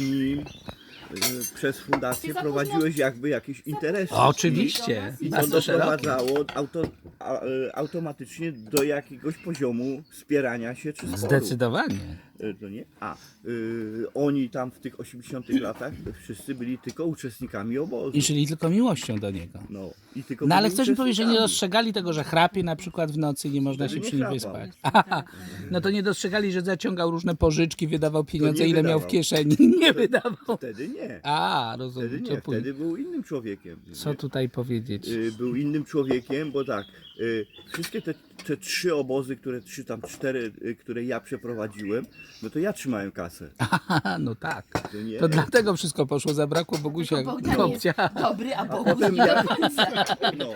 nim y, przez fundację prowadziłeś jakby jakieś interesy. Oczywiście. I to doprowadzało auto, a, y, automatycznie do jakiegoś poziomu wspierania się czy sporu. Zdecydowanie. To nie? A y, oni tam w tych 80 latach wszyscy byli tylko uczestnikami obozu. I żyli tylko miłością do niego. No, i tylko No ale byli chcesz mi powiedzieć, że nie uczestnikami. dostrzegali tego, że chrapie na przykład w nocy i nie można Wtedy się nie przy nim chrapał. wyspać. Aha, no to nie dostrzegali, że zaciągał różne pożyczki, wydawał pieniądze, nie ile miał w wydawał. kieszeni. Nie wydawał. Wtedy nie. A, Wtedy rozumiem. nie, wtedy był innym człowiekiem. Co tutaj powiedzieć? y, był innym człowiekiem, bo tak, y, wszystkie te, te trzy obozy, które trzy tam cztery, y, które ja przeprowadziłem, no to ja trzymałem kasę. Aha, no tak. To nie. To dlatego wszystko poszło, zabrakło Bogusia Bogdan Kopcia. jest dobry, a Bogu Potem nie ja, do końca. no,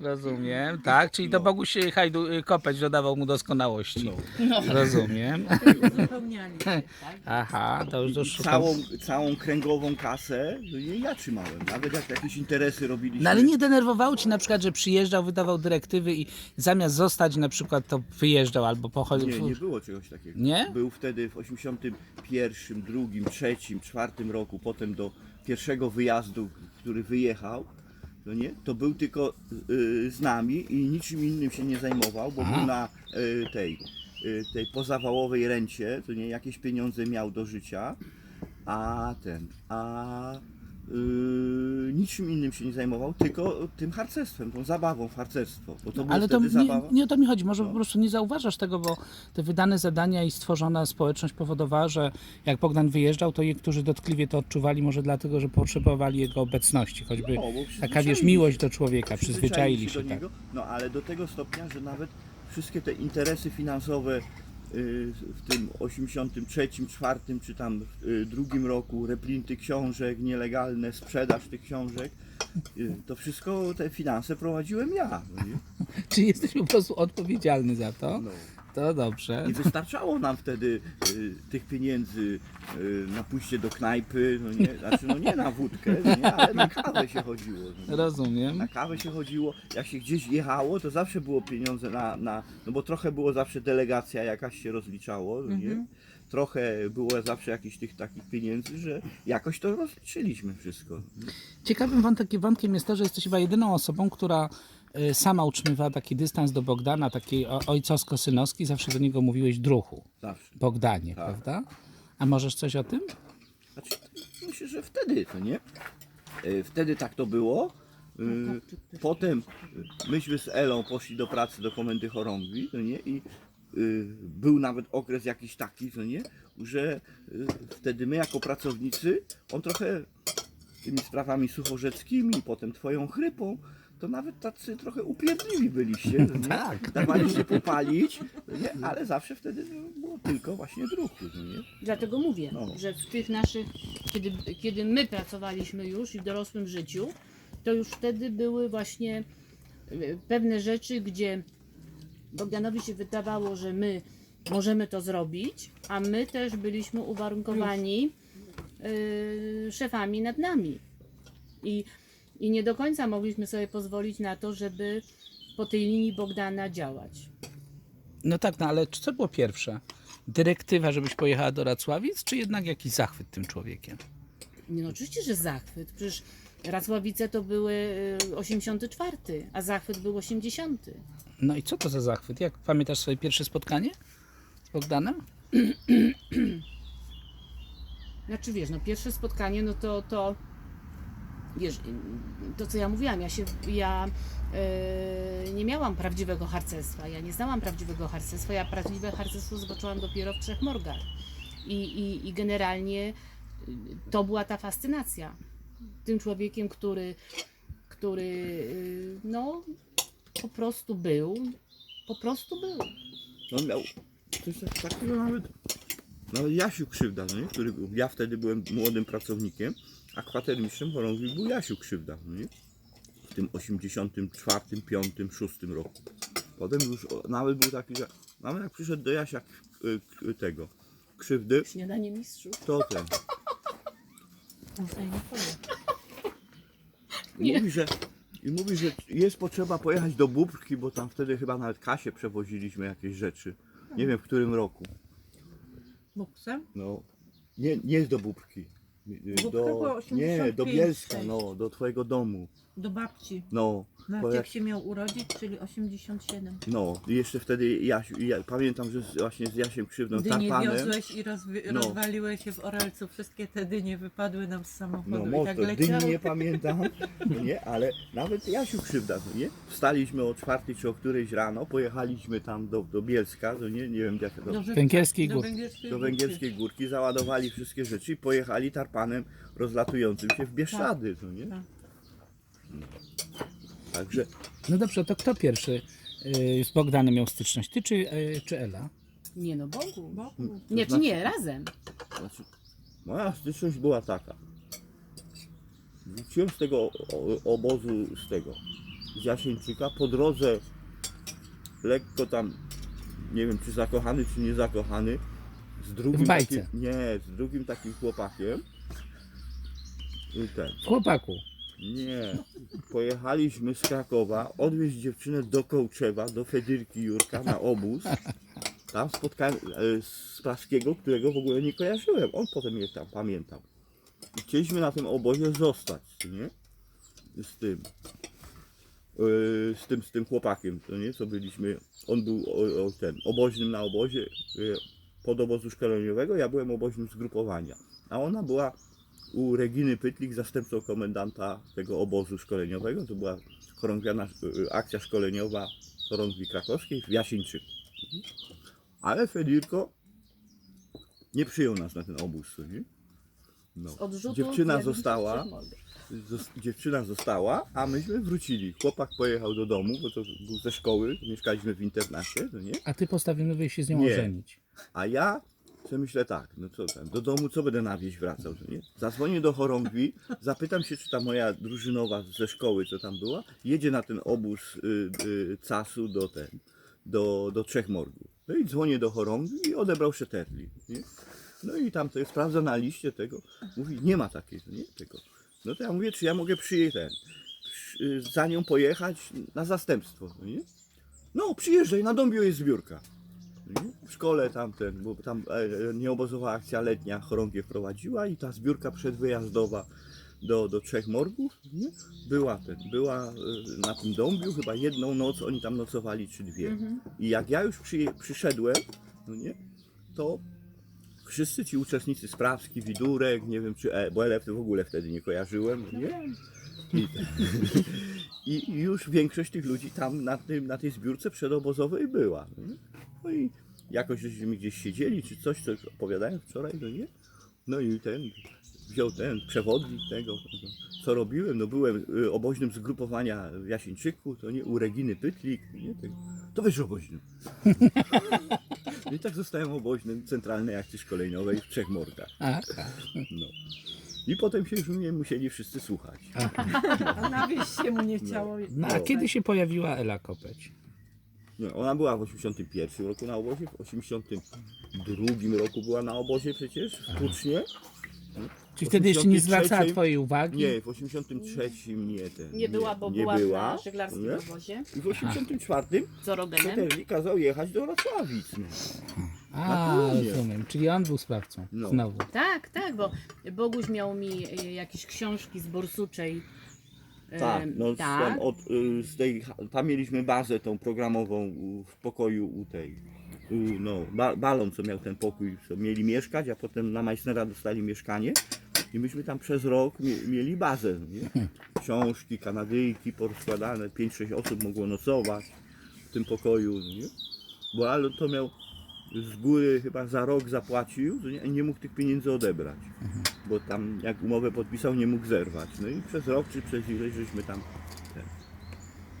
Rozumiem, tak, czyli to Boguś Hajdu y, Kopeć dodawał mu doskonałości. no. Rozumiem. Się, tak? Aha, to już I doszło. całą, całą kręgową kasę to nie ja trzymałem. Nawet jak jakieś interesy robiliśmy. No ale nie denerwowało ci na przykład, że przyjeżdżał, wydawał dyrektywy i zamiast zostać na przykład to wyjeżdżał albo pochodził. Nie, nie było czegoś takiego. Nie? Był wtedy w 81, 2, 3, 4 roku, potem do pierwszego wyjazdu, który wyjechał, no nie, to był tylko y, z nami i niczym innym się nie zajmował, bo był na y, tej, y, tej pozawałowej rencie, to nie, jakieś pieniądze miał do życia, a ten, a y, niczym innym się nie zajmował, tylko tym harcerstwem, tą zabawą w harcerstwo, bo to było Ale to nie, zabawa. nie o to mi chodzi, może No. po prostu nie zauważasz tego, bo te wydane zadania i stworzona społeczność powodowała, że jak Bogdan wyjeżdżał, to niektórzy dotkliwie to odczuwali, może dlatego, że potrzebowali jego obecności, choćby No, taka wiesz, przyzwyczaili miłość do człowieka, przyzwyczaili się do tak. niego. No ale do tego stopnia, że nawet wszystkie te interesy finansowe w tym 83, 4 czy tam y, drugim roku, replinty książek, nielegalne, sprzedaż tych książek, y, to wszystko te finanse prowadziłem ja. No? Czy jesteś po prostu odpowiedzialny za to? no. To dobrze. I wystarczało nam wtedy y, tych pieniędzy y, na pójście do knajpy, no nie, znaczy no nie na wódkę, no nie, ale na kawę się chodziło. No nie? Rozumiem. Na kawę się chodziło, jak się gdzieś jechało, to zawsze było pieniądze na, na no bo trochę było zawsze delegacja jakaś się rozliczało, no nie? Trochę było zawsze jakichś tych takich pieniędzy, że jakoś to rozliczyliśmy wszystko. Ciekawym wątek, wątkiem jest to, że jesteś chyba jedyną osobą, która sama utrzymywała taki dystans do Bogdana, taki ojcowsko-synowski, zawsze do niego mówiłeś druhu, Zawsze. Bogdanie, Tak. prawda? A możesz coś o tym? Znaczy, myślę, że wtedy to nie. E, Wtedy tak to było. E, Potem myśmy z Elą poszli do pracy do komendy chorągwi, no nie? I był nawet okres jakiś taki, no nie? Że wtedy my jako pracownicy, on trochę tymi sprawami suchorzeckimi, potem twoją chrypą, to nawet tacy trochę upierdliwi byliście, nie? Tak. Dawaliście popalić, nie? ale zawsze wtedy było tylko właśnie druku, no nie? Dlatego mówię, No. że w tych naszych, kiedy, kiedy my pracowaliśmy już i w dorosłym życiu, to już wtedy były właśnie e, pewne rzeczy, gdzie Bogdanowi się wydawało, że my możemy to zrobić, a my też byliśmy uwarunkowani e, szefami nad nami. I, I nie do końca mogliśmy sobie pozwolić na to, żeby po tej linii Bogdana działać. No tak, no ale co było pierwsze? Dyrektywa, żebyś pojechała do Racławic, czy jednak jakiś zachwyt tym człowiekiem? No oczywiście, że zachwyt. Przecież Racławice to były y, 84, a zachwyt był 80. No i co to za zachwyt? Jak pamiętasz swoje pierwsze spotkanie z Bogdanem? Znaczy wiesz, no pierwsze spotkanie, no to, to wiesz, to co ja mówiłam, ja się, ja y, nie miałam prawdziwego harcerstwa, ja nie znałam prawdziwego harcerstwa, ja prawdziwe harcerstwo zobaczyłam dopiero w Trzech Morgach. I, i, i generalnie y, to była ta fascynacja tym człowiekiem, który, który y, no po prostu był, po prostu był. On miał coś tak- takiego nawet, nawet Jasiu Krzywda, no nie? który był, ja wtedy byłem młodym pracownikiem, a kwatermistrzem chorągwi był Jasiu Krzywda, no nie? w tym 84, 5, 6 roku. Potem już nawet był taki, że nawet jak przyszedł do Jasia y, tego Krzywdy, Śniadanie mistrzów. to ten. I mówi, że, I mówi, że jest potrzeba pojechać do Bóbrki, bo tam wtedy chyba nawet Kasie przewoziliśmy jakieś rzeczy. Nie wiem w którym roku. Buksem? No. Nie, nie do Bubki. Bubka Do, była nie, do 85, Bielska, no, do twojego domu. Do babci. No, bo jak jak, się miał urodzić, czyli 87. no i jeszcze wtedy Jasiu, ja pamiętam, że z, właśnie z Jasiem Krzywdą, Dynie tarpanem, wiozłeś i rozwi- No. rozwaliłeś się w Orelcu. Wszystkie te dynie wypadły nam z samochodu no i mocno, tak dyni leciały. nie pamiętam, no nie, ale nawet Jasiu Krzywda, no nie, wstaliśmy o czwartej czy o którejś rano, pojechaliśmy tam do, do Bielska, no nie, nie wiem jak to, Do Żywca, Węgierskiej do Górki. Węgierskiej do Górki. Węgierskiej Górki, załadowali wszystkie rzeczy i pojechali tarpanem rozlatującym się w Bieszczady, no nie? Tak. Także No dobrze, to kto pierwszy y, z Bogdanem miał styczność? Ty czy, y, czy Ela? Nie no, Bogu. Bogu. Nie, To czy znaczy- nie, razem. Znaczy, moja styczność była taka. Wróciłem z tego o- obozu, z tego, z Jasieńczyka. Po drodze lekko tam, nie wiem czy zakochany, czy nie zakochany, z drugim W bajce. takim, nie, z drugim takim chłopakiem. I ten, Chłopaku. Nie, pojechaliśmy z Krakowa, odwieźć dziewczynę do Kołczewa, do Fedyrki Jurka na obóz. Tam spotkałem e, z Praskiego, którego w ogóle nie kojarzyłem. On potem mnie tam pamiętał. I chcieliśmy na tym obozie zostać, nie? Z tym. e, Z tym, z tym chłopakiem, to nie? Co byliśmy. On był o, o, ten, oboźnym na obozie e, pod obozu szkoleniowego, ja byłem oboźnym zgrupowania. A ona była u Reginy Pytlik, zastępcą komendanta tego obozu szkoleniowego. To była chorągwiana e, akcja szkoleniowa chorągwi krakowskiej w Jasieńczyku. Ale Fedirko nie przyjął nas na ten obóz. Nie? No. Dziewczyna została, dziewczyna została, a myśmy wrócili. Chłopak pojechał do domu, bo to był ze szkoły, mieszkaliśmy w internacie, no nie? A ty postawiono się z nią Nie. ożenić. A ja sobie myślę tak, no co tam, do domu co będę na wieś wracał, to nie? Zadzwonię do chorągwi, zapytam się, czy ta moja drużynowa ze szkoły, co tam była, jedzie na ten obóz y, y, casu do ten, do, do Trzech Morgów. No i dzwonię do chorągwi i odebrał Szetterli, nie? No i tam to jest, sprawdza na liście tego, mówi, nie ma takiej, nie? Tego. No to ja mówię, czy ja mogę przyjechać, ten, przy- za nią pojechać na zastępstwo, no nie? No, przyjeżdżaj, na Dąbiu jest zbiórka. W szkole tamten, bo tam e, nieobozowa akcja letnia chorągiew prowadziła i ta zbiórka przedwyjazdowa do, do trzech morgów nie? była ten, była e, na tym dąbiu chyba jedną noc, oni tam nocowali czy dwie. Mhm. I jak ja już przy, przyszedłem, no nie, to wszyscy ci uczestnicy Sprawski, Widurek, nie wiem czy, e, bo LF w ogóle wtedy nie kojarzyłem, no nie? I, I już większość tych ludzi tam na, tym, na tej zbiórce przedobozowej była. No, nie? No i jakoś żeśmy gdzieś siedzieli, czy coś, co opowiadałem wczoraj, no nie? No i ten wziął ten przewodnik tego, tego, co robiłem, no byłem y, oboźnym zgrupowania w Jasieńczyku, to nie, u Reginy Pytlik, nie, tego. to wiesz oboźnym. I tak zostałem oboźnym Centralnej Akcji Szkoleniowej w Trzech Morgach. A, No. I potem się już mnie musieli wszyscy słuchać. A na wieś się mu nie chciało. no a kiedy się pojawiła Ela Kopeć? Nie, ona była w 81 roku na obozie, w 82 roku była na obozie przecież, w Tucznie. Czy wtedy jeszcze nie zwracała 83? twojej uwagi? Nie, w 83 nie ten. Nie była, bo nie była, była, na żeglarskim nie? obozie. I w 84 Z Orogenem. Kazał jechać do Wrocławic. No. A, rozumiem. Czyli on był sprawcą. No. Znowu. Tak, tak, bo Boguś miał mi e, jakieś książki z Borsuczej. E, Tak, no tak. tam, od, y, z tej, tam mieliśmy bazę tą programową w pokoju u tej. U, no, ba, balon, co miał ten pokój, co mieli mieszkać, a potem na Meissnera dostali mieszkanie. I myśmy tam przez rok mie, mieli bazę. Nie? Książki, kanadyjki porozkładane, 5-6 osób mogło nocować w tym pokoju. Nie? Bo ale to miał z góry chyba za rok zapłacił no nie? i nie mógł tych pieniędzy odebrać. Bo tam jak umowę podpisał, nie mógł zerwać. No i przez rok czy przez ileś żeśmy tam. Ten,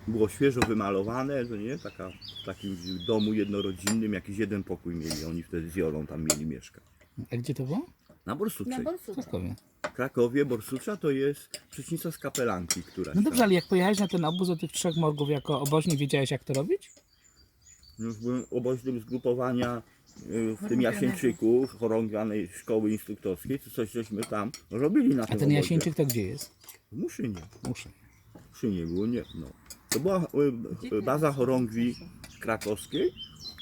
było świeżo wymalowane, to nie? Taka, w takim domu jednorodzinnym, jakiś jeden pokój mieli. Oni wtedy z Jolą tam mieli mieszkać. A gdzie to było? Na Na Borsuczej. W Borsuczej. Krakowie. W Krakowie Borsucza to jest przecznica z kapelanki, która. No dobrze, ale jak pojechałeś na ten obóz do tych trzech morgów jako oboźny, wiedziałeś jak to robić? Już byłem oboźnym zgrupowania y, w tym. Jasieńczyku, chorągianej szkoły instruktorskiej, czy coś żeśmy tam robili na A tym ten obozie. Jasieńczyk to gdzie jest? W Muszynie. Muszę. W Muszynie było, nie, no. To była y, baza chorągwi krakowskiej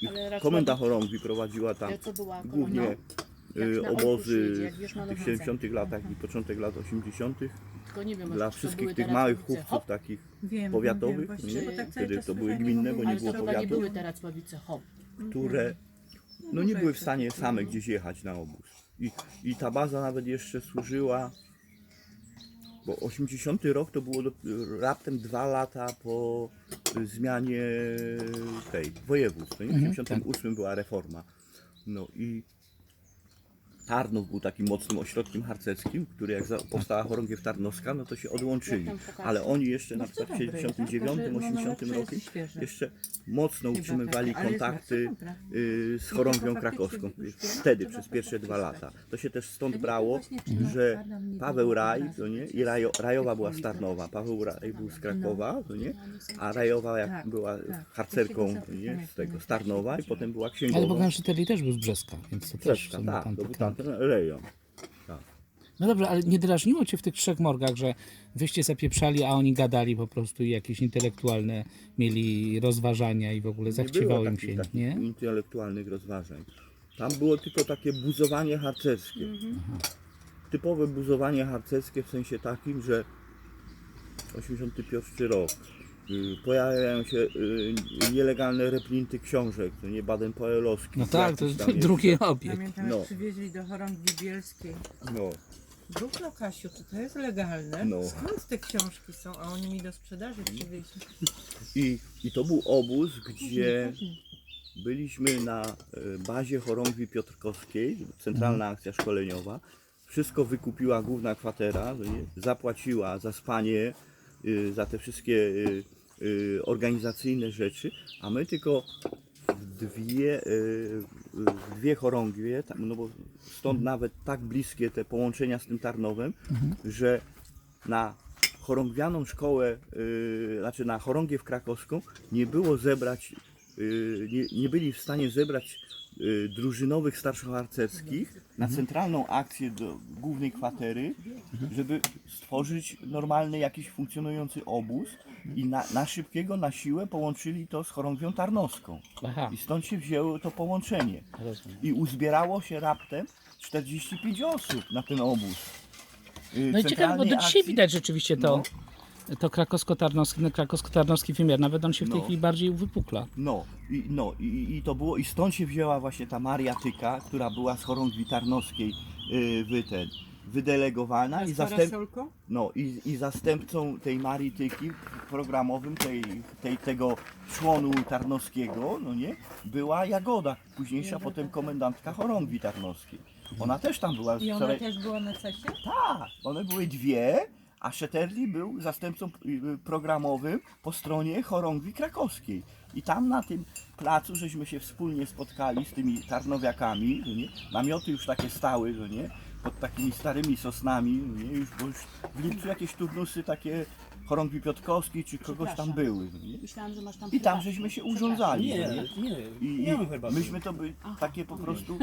i Ale raczej- komenda chorągwi prowadziła tam Co była głównie y, na obozy jedzie, jak wiesz, w na tych Nowace. 70 latach i początek lat 80. Tylko nie wiem, dla to wszystkich tych teraz małych chłopców Hop, takich Wiem, powiatowych, wiem, właśnie, nie? tak cały czas to były gminne, nie bo nie Ale było to chyba nie powiatów. były teraz Police Hop. które no nie może były w stanie same no. gdzieś jechać na obóz. I, I ta baza nawet jeszcze służyła, bo 80 rok to było do, raptem dwa lata po zmianie tej województw. no nie? W 88 była reforma. No i Tarnów był takim mocnym ośrodkiem harcerskim, który jak za- powstała chorągiew Tarnowska, no to się odłączyli. Jak tam pokażę? Ale oni jeszcze na No przykład w co dobre, 79, tak? No, 80 najlepsze roku jeszcze mocno utrzymywali tak, kontakty y, z chorągwią krakowską. Wtedy, przez pierwsze dwa lata. To się też stąd brało, na że Paweł Raj, to nie? I Rajo, Rajowa była z. Tarnowa, Paweł Raj był z Krakowa, to nie? A Rajowa jak Tak, była tak. harcerką, nie? Z tego, z Tarnowa i potem była Ale księgową. Bogdan Szyteli też był z Brzeska, więc to też w Brzeska, sumie tak, tam to był tak- tamten rejon. No dobrze, ale nie drażniło cię w tych trzech morgach, że wyście zapieprzali, a oni gadali po prostu i jakieś intelektualne mieli rozważania i w ogóle zachciewało im się, takich nie? intelektualnych rozważań. Tam było tylko takie buzowanie harcerskie. Typowe buzowanie harcerskie w sensie takim, że 81 rok. Y, Pojawiają się y, nielegalne reprinty książek, to nie Baden-Powellowski. No tak, to jest tam jeszcze. drugi obiekt. Pamiętam, No. jak przywieźli do chorągwi bielskiej. No, Duplo, Kasiu, czy to jest legalne? No. Skąd te książki są? A oni mi do sprzedaży przywieźli. i, I to był obóz, gdzie byliśmy na e, bazie chorągwi Piotrkowskiej, centralna akcja szkoleniowa. Wszystko wykupiła główna kwatera, zapłaciła za spanie, y, za te wszystkie organizacyjne rzeczy, a my tylko w dwie, y, dwie chorągwie, no bo stąd nawet tak bliskie te połączenia z tym Tarnowem, że na chorągwianą szkołę, y, znaczy na chorągiew krakowską nie było zebrać, y, nie, nie byli w stanie zebrać y, drużynowych starszoharcerskich na centralną akcję do głównej kwatery, żeby stworzyć normalny jakiś funkcjonujący obóz i na, na szybkiego, na siłę połączyli to z chorągwią tarnowską. Aha, I stąd się wzięło to połączenie. rozumiem. I uzbierało się raptem 45 osób na ten obóz. Y, No i ciekawe, bo centralnej do dzisiaj akcji- widać rzeczywiście to, No. to krakowsko-tarnowski, no, krakowsko-tarnowski wymiar, nawet on się w tej No. chwili bardziej uwypukla. No, i, no i, i to było, i stąd się wzięła właśnie ta Maria Tyka, która była z chorągwi tarnowskiej yy, wy, ten, wydelegowana i, zastęp, no, i, i zastępcą tej Marii Tyki programowym, tej, tej, tego członu tarnowskiego, no nie, była Jagoda, późniejsza potem komendantka chorągwi tarnowskiej. Ona też tam była. I ona wczoraj- też była na cesie? Tak, one były dwie, a Szetterli był zastępcą y, programowym po stronie chorągwi krakowskiej. I tam na tym placu żeśmy się wspólnie spotkali z tymi tarnowiakami, że nie? namioty już takie stały, że nie? Pod takimi starymi sosnami, nie? Już, bo już w lipcu jakieś turnusy takie chorągwi Piotrkowskiej czy kogoś tam Przepraszam. były. Nie? Myślałam, że masz tam I tam herbatę. żeśmy się urządzali. Nie, nie? nie, I, nie mam herbaty. myśmy to byli takie po prostu,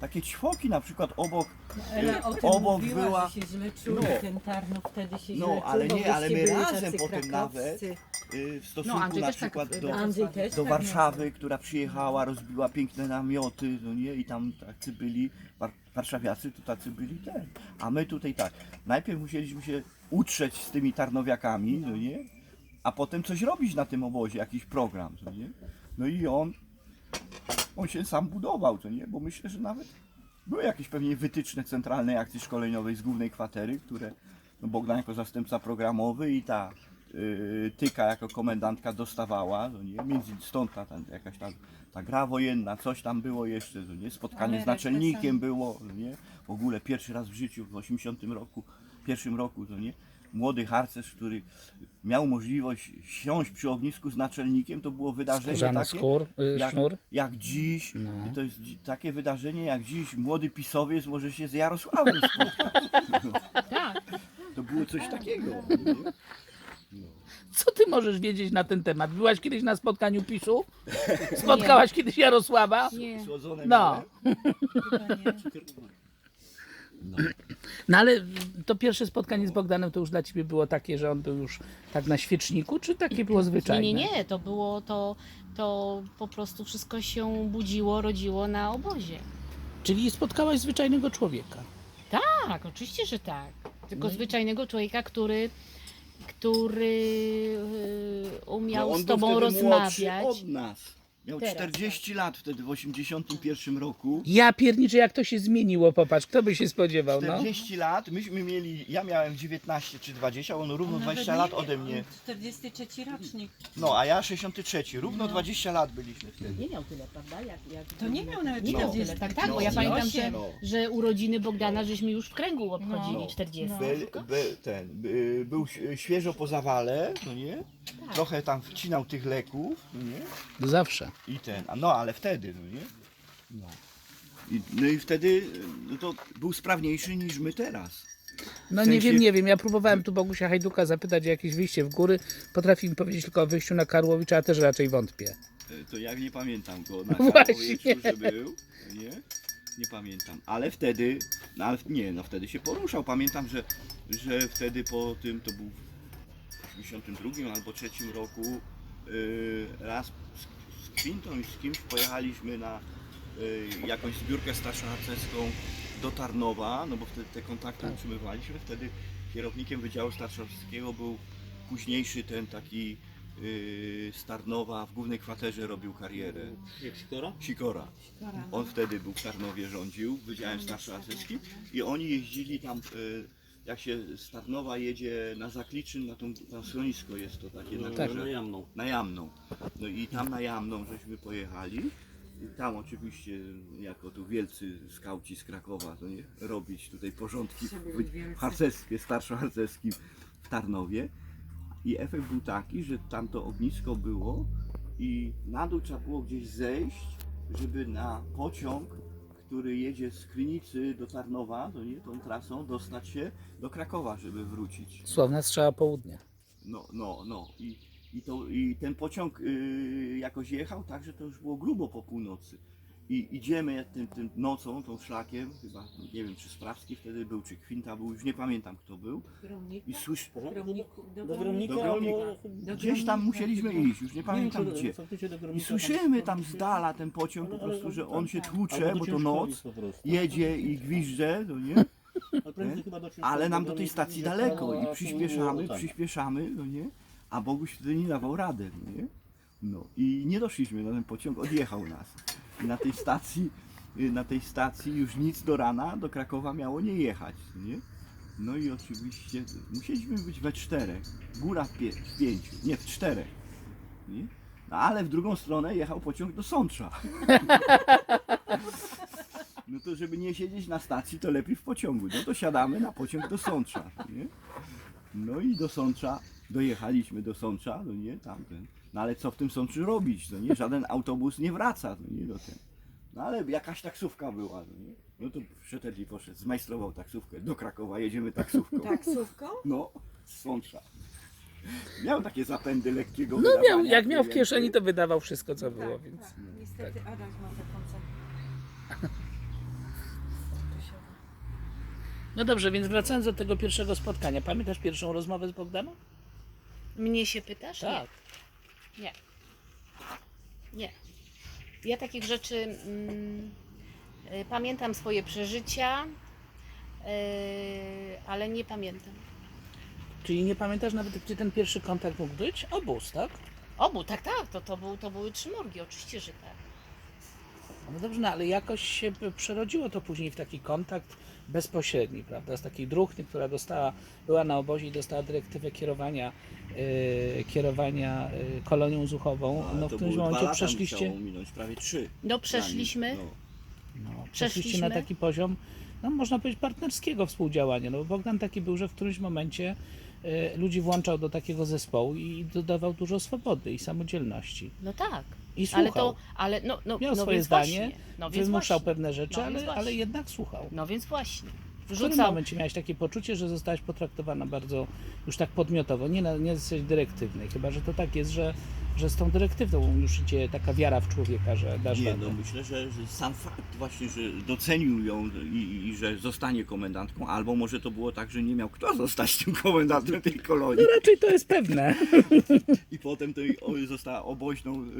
takie ćwoki na przykład obok Ela o tym obok mówiła, była- że się źle czuł, No. ten Tarnów wtedy się No, źle czuł, ale bo nie, ale my byli razem tacy potem krakowscy. Y, w stosunku Andrzej na też tak, przykład y, do, Andrzej też do tak Warszawy, która przyjechała, rozbiła piękne namioty, no nie, i tam tacy byli, war, warszawiacy to tacy byli ten. A my tutaj tak, najpierw musieliśmy się utrzeć z tymi tarnowiakami, no nie, a potem coś robić na tym obozie, jakiś program, no nie. No i on, on się sam budował, to nie, bo myślę, że nawet były jakieś pewnie wytyczne centralnej akcji szkoleniowej z głównej kwatery, które no Bogdan jako zastępca programowy i ta Tyka jako komendantka dostawała, no nie? Między stąd ta, ta, jakaś ta, ta gra wojenna, coś tam było jeszcze, no nie? spotkanie z naczelnikiem było, no nie? w ogóle pierwszy raz w życiu w 80 roku, pierwszym roku, no nie? młody harcerz, który miał możliwość siąść przy ognisku z naczelnikiem, to było wydarzenie Żana takie, skór, y, jak, sznur. jak dziś, No. i to jest takie wydarzenie, jak dziś młody pisowiec może się z Jarosławem spotkać. Tak. To było coś takiego. nie? Co ty możesz wiedzieć na ten temat? Byłaś kiedyś na spotkaniu PiSu? Spotkałaś kiedyś Jarosława? Nie. Słodzone No. Chyba nie. No ale to pierwsze spotkanie z Bogdanem to już dla ciebie było takie, że on był już tak na świeczniku, czy takie było zwyczajne? Nie, nie, nie, to było to, to po prostu wszystko się budziło, rodziło na obozie. Czyli spotkałaś zwyczajnego człowieka. Tak, oczywiście, że tak. Tylko No zwyczajnego człowieka, który, który yy, umiał No, z tobą młodszy rozmawiać. od nas. Miał Teraz, 40 lat wtedy w 81 roku. Ja pierniczę, jak to się zmieniło, popatrz, kto by się spodziewał, no? 40 lat, myśmy mieli, ja miałem 19 czy 20, on równo 20 lat ode mnie. 43 rocznik. No, a ja 63, równo No. 20 lat byliśmy wtedy. Nie miał tyle, prawda? Jak, jak To nie miał nawet Nie miał 40. tyle, tak, tak, No, bo ja no, pamiętam, że, no. że urodziny Bogdana żeśmy już w kręgu obchodzili No. 40. By, by, ten, by, był ś- świeżo po zawale, no nie? Tak. Trochę tam wcinał tych leków, no nie? Zawsze. I ten, a no ale wtedy, no nie? No. I, no i wtedy no to był sprawniejszy niż my teraz. No W nie sensie- wiem, nie wiem. Ja próbowałem tu Bogusia Hajduka zapytać o jakieś wyjście w góry. Potrafi mi powiedzieć tylko o wyjściu na Karłowicza, a też raczej wątpię. E, To ja nie pamiętam go na Właśnie. Karłowieczu, że był, nie? Nie pamiętam, ale wtedy, no ale nie, no wtedy się poruszał. Pamiętam, że, że wtedy po tym, to był w 82 albo 3 roku, y, raz z, Kwintą i z kimś pojechaliśmy na y, jakąś zbiórkę starszoharcerską do Tarnowa, no bo wtedy te kontakty Tak. utrzymywaliśmy. Wtedy kierownikiem Wydziału Starszoharcerskiego był późniejszy ten taki y, z Tarnowa, w głównej kwaterze robił karierę. Jak Sikora? Sikora. On wtedy był w Tarnowie, rządził Wydziałem Starszoharcerskim i oni jeździli tam, y, jak się z Tarnowa jedzie na Zakliczyn, na tą, tam schronisko jest to takie na Tak. Na Jamną. na Jamną. No i tam na Jamną żeśmy pojechali. I tam oczywiście, jako tu wielcy skauci z Krakowa, to nie, robić tutaj porządki w harcerstwie, starszoharcerskim w Tarnowie. I efekt był taki, że tamto ognisko było i na dół trzeba było gdzieś zejść, żeby na pociąg, który jedzie z Krynicy do Tarnowa, to nie, tą trasą, dostać się do Krakowa, żeby wrócić. Sławna strzała południa. No, no, no. I, i, to, i ten pociąg y, jakoś jechał, tak, że to już było grubo po północy. I idziemy tym, tym nocą, tą szlakiem, chyba, nie wiem, czy Sprawski wtedy był, czy Kwinta był, już nie pamiętam kto był. I słysz, Do Gromnika Do Gromnika. albo... gdzieś tam musieliśmy iść, już nie pamiętam Nie wiem, czy gdzie. do I Gromnika słyszymy tam z dala ten pociąg po Ale- ale- prostu, że tak, on się tak. tłucze, do bo to noc, po jedzie i gwizdże, to nie? Ale do nam do tej stacji daleko i przyspieszamy, tak. przyspieszamy, no nie? A Boguś wtedy nie dawał rady, no nie? No i nie doszliśmy na ten pociąg, odjechał nas. Na tej stacji, y, na tej stacji już nic do rana do Krakowa miało nie jechać, nie? No i oczywiście musieliśmy być we czterech, góra w, w pięciu, nie w czterech, nie? No ale w drugą stronę jechał pociąg do Sącza. No to żeby nie siedzieć na stacji, to lepiej w pociągu. No to siadamy na pociąg do Sącza, nie? No i do Sącza, dojechaliśmy do Sącza, no nie, tamten. No ale co w tym Sączu robić, no nie? Żaden autobus nie wraca, no nie, do ten. No ale jakaś taksówka była, no nie? No to przyszedł i poszedł, zmajstrował taksówkę. Do Krakowa jedziemy taksówką. Taksówką? No, z Sącza. Miał takie zapędy lekkiego No miał, jak miał w kieszeni, to wydawał wszystko, co było, więc... tak. Niestety Adaś ma taką cechę. No dobrze, więc wracając do tego pierwszego spotkania. Pamiętasz pierwszą rozmowę z Bogdaną? Mnie się pytasz? Tak. Nie. Nie. Ja takich rzeczy mm, y, pamiętam swoje przeżycia, y, ale nie pamiętam. Czyli nie pamiętasz nawet, gdzie ten pierwszy kontakt mógł być? Obóz, tak? Obu, tak, tak, to, to, był, to były trzy morgi, oczywiście, że tak. No dobrze, no ale jakoś się przerodziło to później w taki kontakt bezpośredni, prawda? Z takiej druhny, która dostała, była na obozie i dostała dyrektywę kierowania, yy, kierowania yy, kolonią zuchową. Ale No w którymś momencie przeszliście, minąć, prawie trzy. No przeszliśmy, No. no, przeszliście przeszliśmy. na taki poziom, no można powiedzieć partnerskiego współdziałania. No bo Bogdan taki był, że w którymś momencie yy, ludzi włączał do takiego zespołu i dodawał dużo swobody i samodzielności. no tak. I słuchał. Ale to, ale no, no, Miał no swoje więc zdanie, właśnie, no więc wymuszał właśnie. pewne rzeczy, No ale, ale jednak słuchał. No więc właśnie. W którym momencie miałeś takie poczucie, że zostałaś potraktowana bardzo już tak podmiotowo, nie na nie zasadzie dyrektywnej, chyba że to tak jest, że że z tą dyrektywą już idzie taka wiara w człowieka, że dasz Nie, radę. no myślę, że, że sam fakt właśnie, że docenił ją i, i że zostanie komendantką, albo może to było tak, że nie miał kto zostać tym komendantem tej kolonii. No raczej to jest pewne. I potem to o, została oboźną y, y,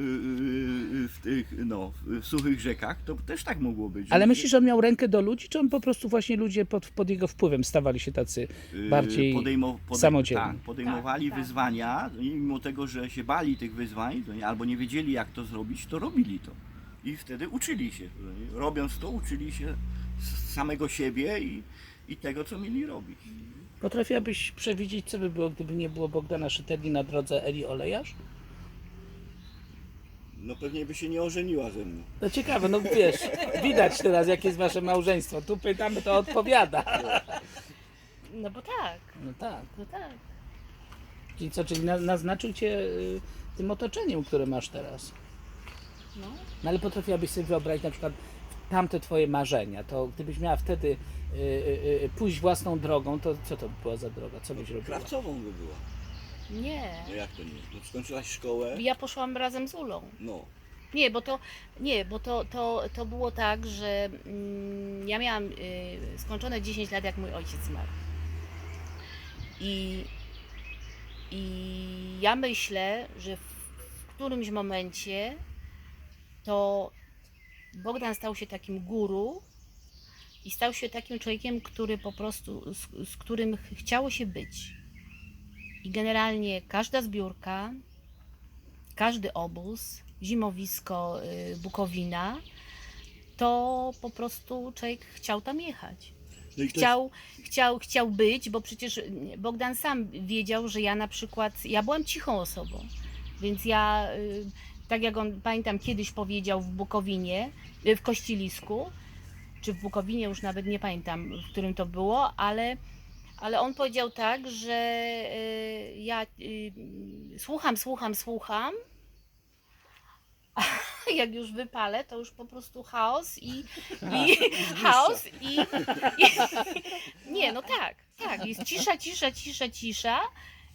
y, w tych, no, w suchych rzekach, to też tak mogło być. Ale myślisz, że on miał rękę do ludzi, czy on po prostu właśnie ludzie pod, pod jego wpływem stawali się tacy bardziej podejmo- podej- samodzielni? Tak, podejmowali Tak, tak. wyzwania, mimo tego, że się bali tych wyzwań, nie, albo nie wiedzieli jak to zrobić, to robili to. I wtedy uczyli się. Robiąc to, uczyli się z samego siebie i, i tego, co mieli robić. Potrafiłabyś przewidzieć, co by było, gdyby nie było Bogdana Szyterli na drodze Eli Olejarz? No pewnie by się nie ożeniła ze mną. No ciekawe, no wiesz, widać teraz, jakie jest wasze małżeństwo. Tu pytamy, to odpowiada. No bo tak, No tak. no tak. Czyli co, czyli na, naznaczył cię y, tym otoczeniem, które masz teraz. No. No ale potrafiłabyś sobie wyobrazić na przykład tamte twoje marzenia, to gdybyś miała wtedy y, y, y, pójść własną drogą, to co to by była za droga? Co byś robiła? Krawcową by była. Nie. No jak to nie? No skończyłaś szkołę, Ja poszłam razem z Ulą. no. Nie, bo to, nie, bo to, to, to było tak, że mm, ja miałam y, skończone 10 lat, jak mój ojciec zmarł. I, I ja myślę, że w, którymś momencie to Bogdan stał się takim guru i stał się takim człowiekiem, który po prostu, z, z którym ch- chciało się być. I generalnie każda zbiórka, każdy obóz, zimowisko y, Bukowina, to po prostu człowiek chciał tam jechać. No Chciał, chciał, chciał być, bo przecież Bogdan sam wiedział, że ja na przykład, ja byłam cichą osobą, więc ja, y, tak jak on, pamiętam, kiedyś powiedział w Bukowinie, y, w Kościelisku, czy w Bukowinie, już nawet nie pamiętam, w którym to było, ale, ale on powiedział tak, że y, ja słucham, słucham, słucham, jak już wypalę, to już po prostu chaos i, i chaos i, i nie, no tak, tak, jest cisza, cisza, cisza, cisza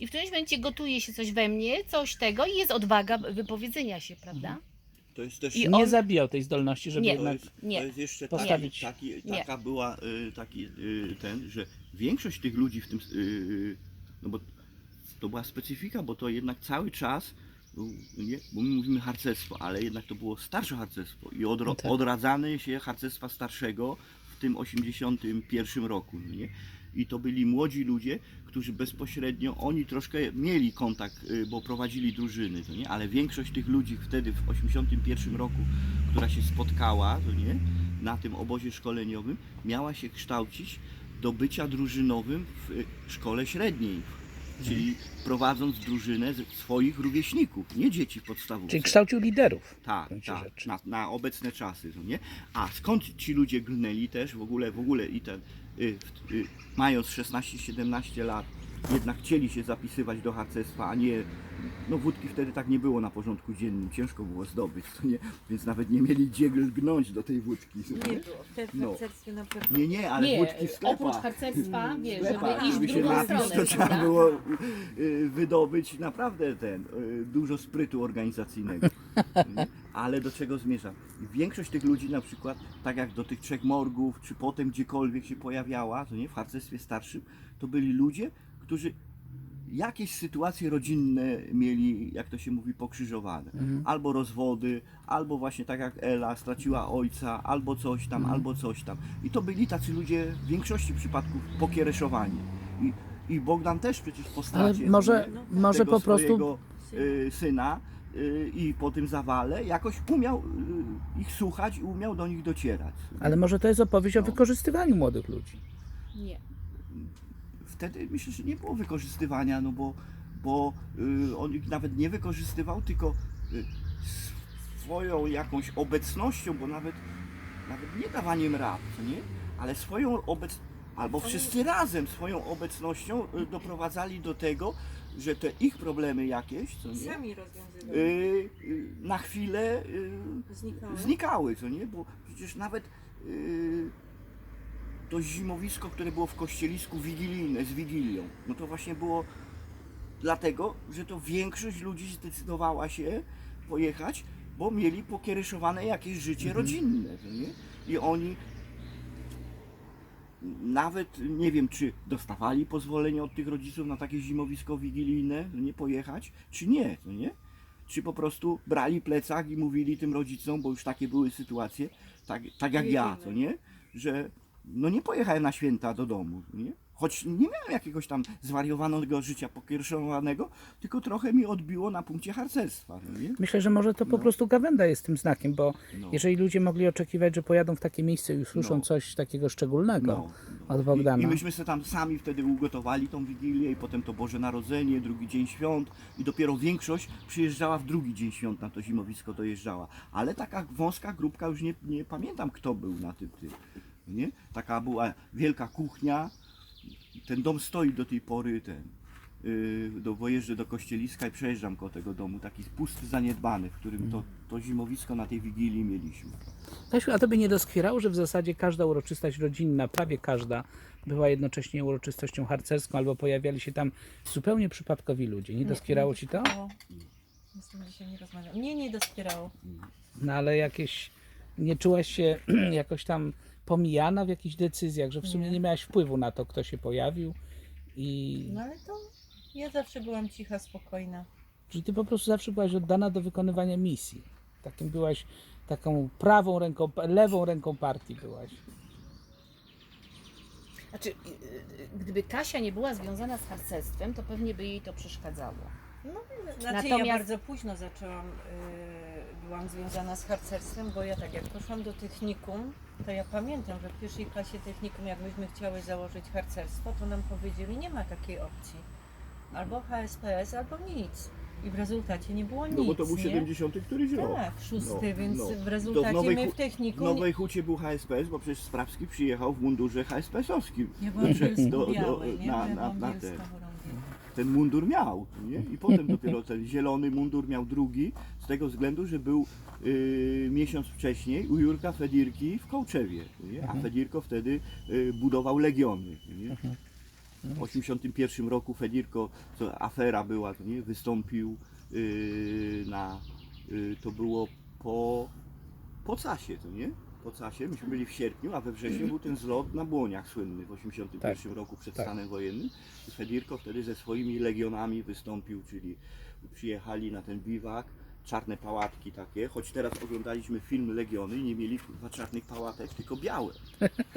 i w którymś momencie gotuje się coś we mnie, coś tego i jest odwaga wypowiedzenia się, prawda? To jest też I Nie on- zabijał tej zdolności, żeby Nie. To jednak... jest, Nie. to jest jeszcze Postawić. taki, taki, Nie. taka była y, taki y, ten, że większość tych ludzi w tym, y, y, no bo to była specyfika, bo to jednak cały czas był, nie, bo my mówimy harcerstwo, ale jednak to było starsze harcerstwo i odro, No tak. odradzane się harcerstwa starszego w tym 81 roku, no nie? I to byli młodzi ludzie, którzy bezpośrednio, oni troszkę mieli kontakt, y, bo prowadzili drużyny, to nie? ale większość tych ludzi wtedy w 81 roku, która się spotkała, to nie? na tym obozie szkoleniowym, miała się kształcić do bycia drużynowym w y, szkole średniej, czyli prowadząc drużynę swoich rówieśników, nie dzieci podstawowych. Czyli kształcił liderów. w Tak, tak, na, na obecne czasy, no nie? A skąd ci ludzie grnęli też w ogóle, w ogóle i ten, y, w- y, mając 16-17 lat, jednak chcieli się zapisywać do harcerstwa, a nie, no wódki wtedy tak nie było na porządku dziennym, ciężko było zdobyć, to nie? Więc nawet nie mieli gdzie gnąć do tej wódki. Nie było. Wtedy No. harcerstwie na pewno. Nie, nie, ale Nie, wódki w sklepach. oprócz harcerstwa, wiesz, sklepach, żeby iść w żeby się drugą napić, stronę, to trzeba prawda? było y, wydobyć naprawdę ten, y, dużo sprytu organizacyjnego. Nie? Ale do czego zmierzam? Większość tych ludzi na przykład, tak jak do tych trzech morgów, czy potem gdziekolwiek się pojawiała, to nie, w harcerstwie starszym, to byli ludzie, którzy jakieś sytuacje rodzinne mieli, jak to się mówi, pokrzyżowane. Albo rozwody, albo właśnie tak jak Ela straciła ojca, albo coś tam, albo coś tam. I to byli tacy ludzie w większości przypadków pokiereszowani. I, i Bogdan też przecież po Ale stracie może, może po prostu... swojego y, syna y, i po tym zawale jakoś umiał y, ich słuchać i umiał do nich docierać. Ale może to jest opowieść o No. wykorzystywaniu młodych ludzi. Nie. Wtedy myślę, że nie było wykorzystywania, no bo, bo y, on ich nawet nie wykorzystywał, tylko y, swoją jakąś obecnością, bo nawet, nawet nie dawaniem rad, nie? Ale swoją obecnością, albo wszyscy razem swoją obecnością y, doprowadzali do tego, że te ich problemy jakieś, co nie? Sami rozwiązywali. Na chwilę Znikały. znikały, co nie? Bo przecież nawet to zimowisko, które było w kościelisku wigilijne z Wigilią, no to właśnie było dlatego, że to większość ludzi zdecydowała się pojechać, bo mieli pokiereszowane jakieś życie rodzinne, no nie? I oni nawet nie wiem, czy dostawali pozwolenie od tych rodziców na takie zimowisko wigilijne, no nie pojechać, czy nie, no nie? Czy po prostu brali plecak i mówili tym rodzicom, bo już takie były sytuacje, tak, tak jak ja, to nie? Że no nie pojechałem na święta do domu, nie? Choć nie miałem jakiegoś tam zwariowanego życia pokiereszowanego, tylko trochę mi odbiło na punkcie harcerstwa, no nie? Myślę, że może to po No. prostu gawenda jest tym znakiem, bo No. jeżeli ludzie mogli oczekiwać, że pojadą w takie miejsce i usłyszą No. coś takiego szczególnego No, no. od Bogdana. I, I myśmy sobie tam sami wtedy ugotowali tą Wigilię i potem to Boże Narodzenie, drugi dzień świąt i dopiero większość przyjeżdżała w drugi dzień świąt na to zimowisko dojeżdżała. Ale taka wąska grupka, już nie, nie pamiętam kto był na tym, tym nie? Taka była wielka kuchnia, ten dom stoi do tej pory, ten, yy, do, bo jeżdżę do Kościeliska i przejeżdżam koło tego domu, taki pusty, zaniedbany, w którym to, to zimowisko na tej Wigilii mieliśmy. Kasiu, a to by nie doskwierało, że w zasadzie każda uroczystość rodzinna, prawie każda, była jednocześnie uroczystością harcerską, albo pojawiali się tam zupełnie przypadkowi ludzie. Nie doskwierało ci to? Z tym dzisiaj nie rozmawiam. Mnie nie dospierało. No ale jakieś, nie czułaś się jakoś tam pomijana w jakichś decyzjach, że w sumie Nie. nie miałaś wpływu na to, kto się pojawił i No ale to ja zawsze byłam cicha, spokojna. że ty po prostu zawsze byłaś oddana do wykonywania misji. Takim byłaś, taką prawą ręką, lewą ręką partii byłaś. Znaczy, y, y, gdyby Kasia nie była związana z harcerstwem, to pewnie by jej to przeszkadzało. No, znaczy Natomiast- ja bardzo późno zaczęłam, y, byłam związana z harcerstwem, bo ja tak jak poszłam do technikum, to ja pamiętam, że w pierwszej klasie technikum, jak myśmy chciały założyć harcerstwo, to nam powiedzieli, nie ma takiej opcji. Albo HSPS, albo nic. I w rezultacie nie było nic, No bo to był nie? 70 któryś rok. Tak, szósty, No, więc no. w To rezultacie w my w W technikum... Nowej Hucie był HSPS, bo przecież Sprawski przyjechał w mundurze HSPS-owskim. Ja byłam do- do- nie? na- na- na te- bielsko-chorągiewa. Ten mundur miał, nie? I potem dopiero ten zielony mundur miał drugi, z tego względu, że był y, miesiąc wcześniej u Jurka Fedirki w Kołczewie, nie? a Fedirko wtedy y, budował legiony. Nie? W 81 roku Fedirko, co afera była, nie? wystąpił y, na, y, to było po, po casie, to nie? Po casie, myśmy byli w sierpniu, a we wrześniu był ten zlot na Błoniach słynny w 81 roku przed tak. stanem wojennym. Fedirko wtedy ze swoimi legionami wystąpił, czyli przyjechali na ten biwak, czarne pałatki takie, choć teraz oglądaliśmy film Legiony i nie mieli kurwa czarnych pałatek, tylko białe.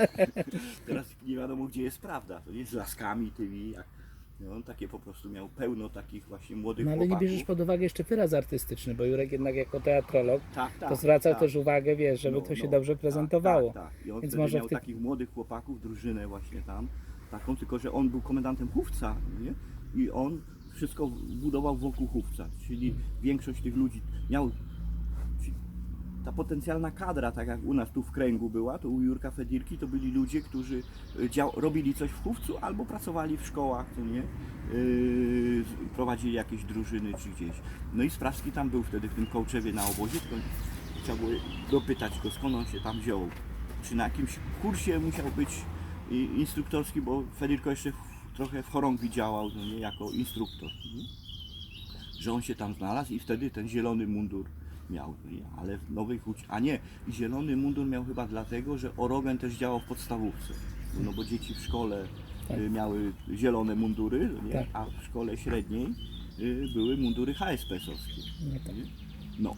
teraz nie wiadomo gdzie jest prawda, to nie z laskami tymi, jak, no, on takie po prostu miał pełno takich właśnie młodych No ale nie chłopaków. bierzesz pod uwagę jeszcze wyraz artystyczny, bo Jurek jednak jako teatrolog tak, tak, to zwracał tak. też uwagę, wiesz, żeby No, to się no, dobrze tak, prezentowało. Tak, tak. I on Więc może miał w tych- takich młodych chłopaków, drużynę właśnie tam, taką, tylko że on był komendantem chówca, nie? I on wszystko budował wokół chówca, czyli większość tych ludzi miał ta potencjalna kadra, tak jak u nas tu w kręgu była, to u Jurka Fedirki to byli ludzie, którzy y, robili coś w chówcu albo pracowali w szkołach, to nie? Yy, prowadzili jakieś drużyny czy gdzieś. No i Sprawski tam był wtedy w tym Kołczewie na obozie, tylko trzeba było dopytać go skąd on się tam wziął. Czy na jakimś kursie musiał być instruktorski, bo Fedirko jeszcze w, trochę w chorągwi działał, no nie, jako instruktor. Nie? Że on się tam znalazł i wtedy ten zielony mundur miał, ale w Nowej Hucie, a nie, zielony mundur miał chyba dlatego, że Orogen też działał w podstawówce, no bo dzieci w szkole Tak. y, miały zielone mundury, nie? Tak. a w szkole średniej y, były mundury HSP-sowskie. No tak. No,